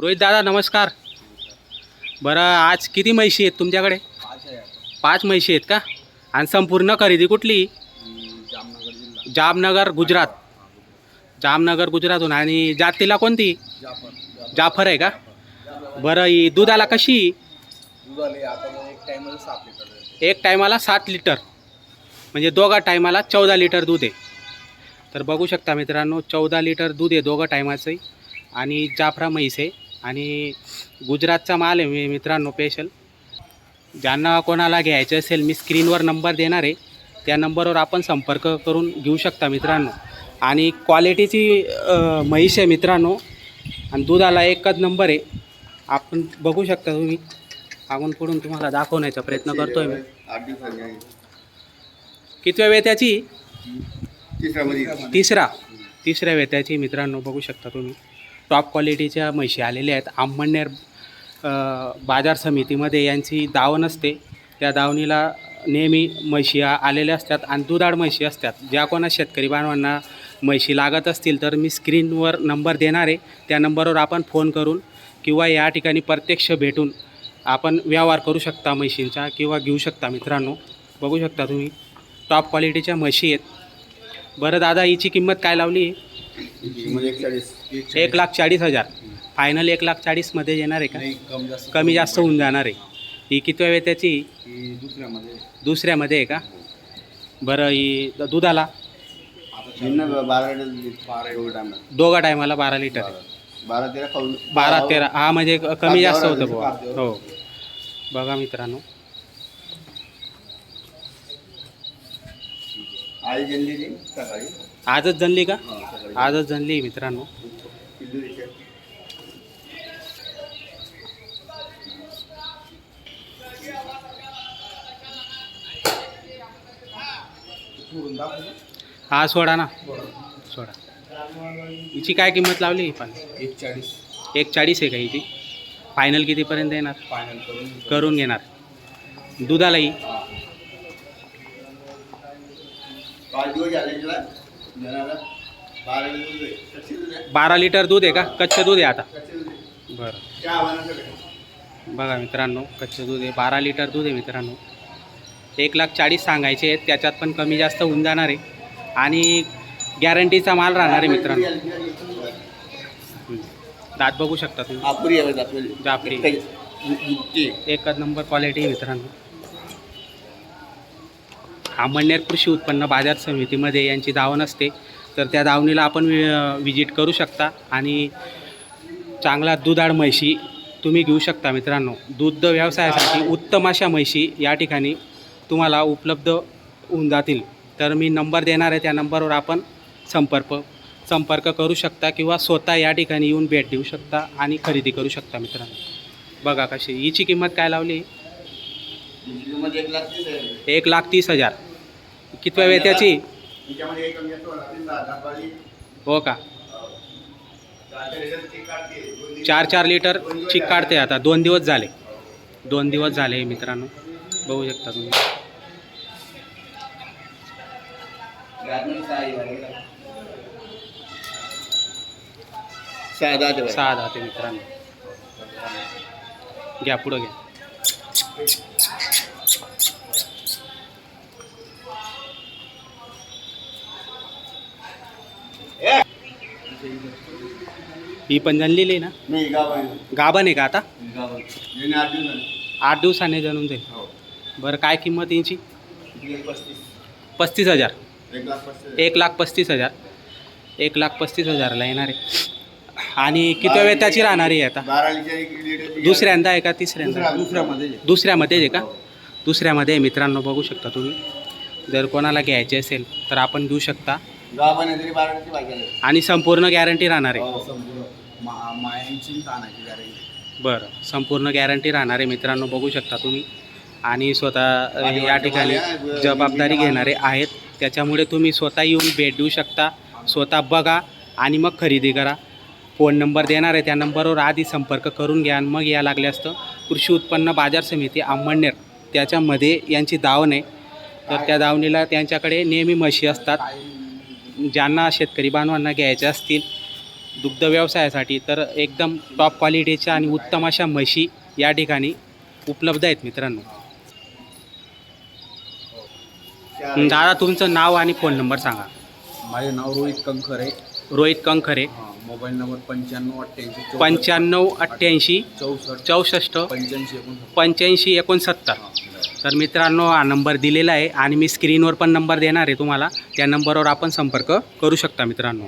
रोहित दादा नमस्कार. बरं आज किती म्हैशी आहेत तुमच्याकडे? पाच म्हैशी आहेत का? आणि संपूर्ण खरेदी कुठली? जामनगर गुजरात. जामनगर गुजरातहून. आणि जातीला कोणती? जाफर आहे का? बरं ही दुधाला कशी? एक टायमाला सात लिटर. एक टायमाला सात लिटर म्हणजे दोघा टायमाला चौदा लिटर दूध आहे. तर बघू शकता मित्रांनो चौदा लिटर दूध आहे दोघं टायमाचंही. आणि जाफरा म्हैस आहे. आणि गुजरातचा माल आहे मी मित्रांनो स्पेशल ज्यांना कोणाला घ्यायचं असेल मी स्क्रीनवर नंबर देणार आहे. त्या नंबरवर आपण संपर्क करून घेऊ शकता मित्रांनो. आणि क्वालिटीची म्हैस आहे मित्रांनो. आणि दुधाला एकच नंबर आहे. आपण बघू शकता तुम्ही. मागून पुढून तुम्हाला दाखवण्याचा प्रयत्न करतोय मी. कितव्या वेत्याची? तिसरा. तिसऱ्या वेत्याची मित्रांनो बघू शकता तुम्ही. टॉप क्वालिटीच्या म्हशी आलेल्या आहेत. आंबणनेर बाजार समितीमध्ये यांची दावण असते. त्या दावणीला नेहमी म्हशी आलेल्या असतात आणि दुधाळ म्हशी असतात. ज्या कोणा शेतकरी बांधवांना म्हशी लागत असतील तर मी स्क्रीनवर नंबर देणार आहे. त्या नंबरवर आपण फोन करून किंवा या ठिकाणी प्रत्यक्ष भेटून आपण व्यवहार करू शकता म्हशींचा किंवा घेऊ शकता मित्रांनो. बघू शकता तुम्ही. टॉप क्वालिटीच्या म्हशी आहेत. बरं दादा हिची किंमत काय लावली आहे? एक चाळीस एक लाख चाळीस हजार. फायनल एक लाख चाळीसमध्ये येणार आहे का? कम जास्त होऊन जाणार आहे. ही कितव्या वेत्याची की दुसऱ्यामध्ये. दुसऱ्यामध्ये आहे का? बरं ही दुधाला? बारा दोघा टायमाला बारा लिटर आहे. बारा तेरा खाऊन बारा तेरा. हा म्हणजे क- कमी जास्त होतं बुवा. कागदावर. हो. बघा मित्रांनो. आई जनली सकाळी? आजच जणली का? आजच जणली मित्रांनो. हा सोडा ना. सोडा. हिची काय किंमत लावली ही पण? एक चाळीस एक चाळीस आहे का हिची? फायनल कितीपर्यंत येणार? फायनल करून करून घेणार दुधालाही बारा लिटर दूध आहे. का? कच्चं दूध आहे आता. बरं? बघा मित्रांनो कच्चं दूध आहे. बारा लिटर दूध आहे मित्रांनो. एक लाख चाळीस सांगायचे आहेत. त्याच्यात पण कमी जास्त होऊन जाणार आहे. आणि गॅरंटीचा माल राहणार आहे मित्रांनो. दात बघू शकता तुम्ही. जाफरी. एकच नंबर क्वालिटी आहे मित्रांनो. आंबणनेर कृषी उत्पन्न बाजार समितीमध्ये यांची दावण असते. तर त्या दावणीला आपण वि- विजिट करू शकता. आणि चांगला दुधाळ म्हैशी तुम्ही घेऊ शकता मित्रांनो. दूध व्यवसायासाठी उत्तम अशा म्हैशी या ठिकाणी तुम्हाला उपलब्ध होऊन जातील. तर मी नंबर देणार आहे त्या नंबरवर आपण संपर्क संपर्क करू शकता किंवा स्वतः या ठिकाणी येऊन भेट देऊ शकता आणि खरेदी करू शकता मित्रांनो. बघा कशी हिची किंमत काय लावली. एक लाख तीस हजार. कितव्या दहा पाली. हो का? चार चार लिटर चिक काढते आता. दोन दिवस झाले. दोन दिवस झाले मित्रांनो. बघू शकता तुम्ही. सहा दहा ते मित्रांनो. घ्या पुढं घ्या. ही पण जनलेली आहे ना? नाही गाव आहे. गाभण आहे का आता? गाव आहे. येणे आठ दिवस झाले. आठ दिवसाने जणून जाईल. हो. बरं काय किंमत यांची? किती? पस्तीस. पस्तीस हजार. एक लाख पस्तीस. एक लाख पस्तीस हजार. एक लाख पस्तीस हजारला येणार आहे. आणि किती वेताची राहणार आहे आता? बारा लिटर एक लिटर दुसऱ्यांदा आहे. का तिसऱ्यांदा? दुसऱ्या दुसऱ्यामध्ये दुसऱ्यामध्ये आहे का? दुसऱ्यामध्ये आहे. मित्रांनो बघू शकता तुम्ही. जर कोणाला घ्यायचे असेल तर आपण घेऊ शकता. बारा आणि संपूर्ण गॅरंटी राहणार आहे. हो, संपूर्ण. मा- मायांची तानाची गॅरंटी बरं. संपूर्ण गॅरंटी राहणार आहे मित्रांनो बघू शकता तुम्ही. आणि स्वतः अ, या ठिकाणी जबाबदारी घेणारे आहेत. त्याच्यामुळे तुम्ही स्वतः येऊन भेट देऊ शकता. स्वतः बघा आणि मग खरेदी करा. फोन नंबर देणार आहे. त्या नंबरवर आधी संपर्क करून घ्या आणि मग या लागले असतं. कृषी उत्पन्न बाजार समिती अंबळनेर त्याच्यामध्ये यांची दावण आहे. तर त्या दावणीला त्यांच्याकडे नेहमी म्हशी असतात. ज्यांना शेतकरी बांधवांना घ्यायचे असतील दुग्ध व्यवसायासाठी तर एकदम टॉप क्वालिटीच्या आणि उत्तम अशा म्हशी या ठिकाणी उपलब्ध आहेत मित्रांनो. दादा तुमचं नाव आणि फोन नंबर सांगा. माझे नाव रोहित कंखर. आहे रोहित कंखरे. मोबाईल नंबर पंच्याण्णव अठ्ठ्याऐंशी पंच्याण्णव अठ्ठ्याऐंशी चौसष्ट. चौसष्ट. पंच्याऐंशी एकोणसत्तर. तर मित्रांनो हा नंबर दिलेला आहे आणि मी स्क्रीनवर पण नंबर देणार आहे तुम्हाला. त्या नंबरवर आपण संपर्क करू शकता मित्रांनो.